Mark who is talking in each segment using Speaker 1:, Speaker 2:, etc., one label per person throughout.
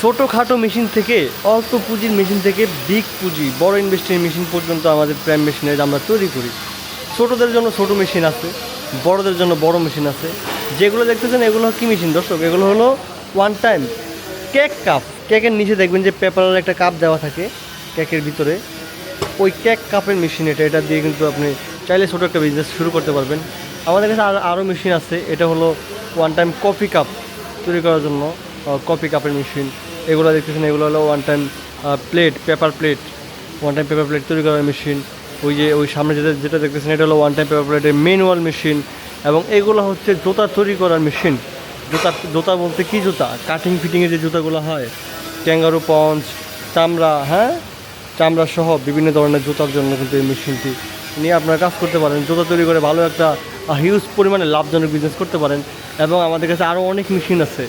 Speaker 1: ছোটোখাটো মেশিন থেকে, অল্প পুঁজির মেশিন থেকে বিগ পুঁজি, বড় ইনভেস্টের মেশিন পর্যন্ত আমাদের প্রাইম মেশিনের আমরা তৈরি করি। ছোটোদের জন্য ছোটো মেশিন আছে, বড়দের জন্য বড় মেশিন আছে। যেগুলো দেখতেছেন, এগুলো কী মেশিন দর্শক? এগুলো হলো ওয়ান টাইম কেক কাপ কেকের নিচে দেখবেন যে পেপারের একটা কাপ দেওয়া থাকে কেকের ভিতরে। ওই কেক কাপের মেশিন এটা এটা দিয়ে কিন্তু আপনি চাইলে ছোটো একটা বিজনেস শুরু করতে পারবেন। আমাদের কাছে আর আরও মেশিন আছে, এটা হলো ওয়ান টাইম কফি কাপ তৈরি করার জন্য কফি কাপের মেশিন এগুলো দেখতেছেন, এগুলো হলো one time plate paper plate one time paper plate তৈরি করার মেশিন ওই যে, ওই সামনে যেটা যেটা দেখতেছেন, এটা হলো ওয়ান টাইম পেপার প্লেটের ম্যানুয়াল মেশিন এবং এগুলো হচ্ছে জুতা তৈরি করার মেশিন জুতা জুতা বলতে কি জুতা? কাটিং ফিটিংয়ের যে জুতাগুলো হয়। ক্যাঙ্গারু পঞ্চ চামড়া হ্যাঁ? চামড়া সহ বিভিন্ন ধরনের জুতার জন্য কিন্তু এই মেশিনটি নিয়ে আপনারা কাজ করতে পারেন, জুতা তৈরি করে ভালো একটা হিউজ পরিমাণে লাভজনক বিজনেস করতে পারেন। এবং আমাদের কাছে আরও অনেক মেশিন আছে।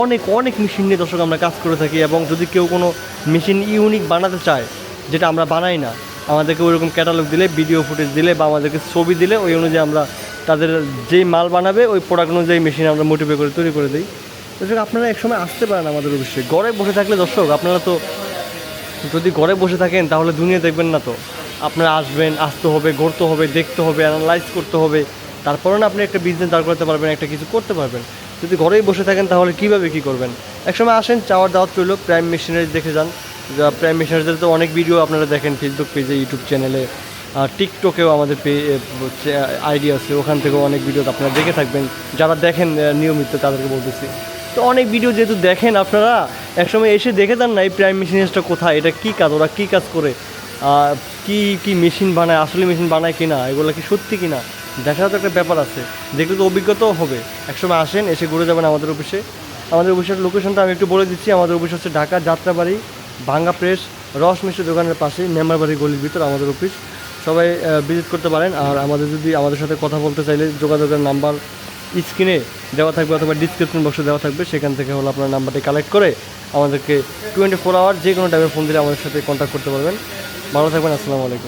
Speaker 1: অনেক অনেক মেশিন নিয়ে দর্শক আমরা কাজ করে থাকি এবং যদি কেউ কোনো মেশিন ইউনিক বানাতে চায়, যেটা আমরা বানাই না, আমাদেরকে ওইরকম ক্যাটালগ দিলে ভিডিও ফুটেজ দিলে বা আমাদেরকে ছবি দিলে, ওই অনুযায়ী আমরা তাদের যেই মাল বানাবে, ওই প্রোডাক্ট অনুযায়ী মেশিন আমরা মোটিভে করে, তৈরি করে দিই। দর্শক, আপনারা একসময় আসতে পারেন আমাদের অবশ্যই ঘরে বসে থাকলে দর্শক, আপনারা তো যদি ঘরে বসে থাকেন, তাহলে দুনিয়া দেখবেন না তো। আপনারা আসবেন, আসতে হবে, ঘুরতে হবে, দেখতে হবে অ্যানালাইজ করতে হবে। তারপরে না আপনি একটা বিজনেস দাঁড় করতে পারবেন, একটা কিছু করতে পারবেন। যদি ঘরেই বসে থাকেন, তাহলে কীভাবে কী করবেন? একসময় আসেন, চাওয়ার দাওয়াত রইল প্রাইম মেশিনারি দেখে যান। প্রাইম মেশিনারিতে তো অনেক ভিডিও আপনারা দেখেন ফেসবুক পেজে ইউটিউব চ্যানেলে টিকটকেও আমাদের পে আইডি আছে, ওখান থেকেও অনেক ভিডিও আপনারা দেখে থাকবেন। যারা দেখেন নিয়মিত তাদেরকে বলতেছি। তো অনেক ভিডিও যেহেতু দেখেন আপনারা, একসময় এসে দেখে দেন না এই প্রাইম মেশিনারিজটা কোথায়, এটা কী কাজ, ওরা কী কাজ করে কি কি মেশিন বানায়, আসলে মেশিন বানায় কিনা, এগুলো কি সত্যি কিনা? দেখার তো একটা ব্যাপার আছে। দেখলে তো অভিজ্ঞতাও হবে। একসময় আসেন, এসে ঘুরে যাবেন আমাদের অফিসে। আমাদের অফিসের লোকেশনটা আমি একটু বলে দিচ্ছি। আমাদের অফিস হচ্ছে ঢাকা, যাত্রাবাড়ি, ভাঙ্গা প্রেস রস মিষ্টি দোকানের পাশে, মেম্বারবাড়ি গলির ভিতর আমাদের অফিস। সবাই ভিজিট করতে পারেন। আর আমাদের যদি আমাদের সাথে কথা বলতে চাইলে যোগাযোগের নাম্বার স্ক্রিনে দেওয়া থাকবে অথবা ডিসক্রিপশন বক্সে দেওয়া থাকবে। সেখান থেকে হলো আপনার নাম্বারটি কালেক্ট করে আমাদেরকে টোয়েন্টি ফোর আওয়ার যে কোনো টাইমে ফোন দিলে আমাদের সাথে কন্ট্যাক্ট করতে পারবেন। ভালো থাকবেন, আসসালামু আলাইকুম।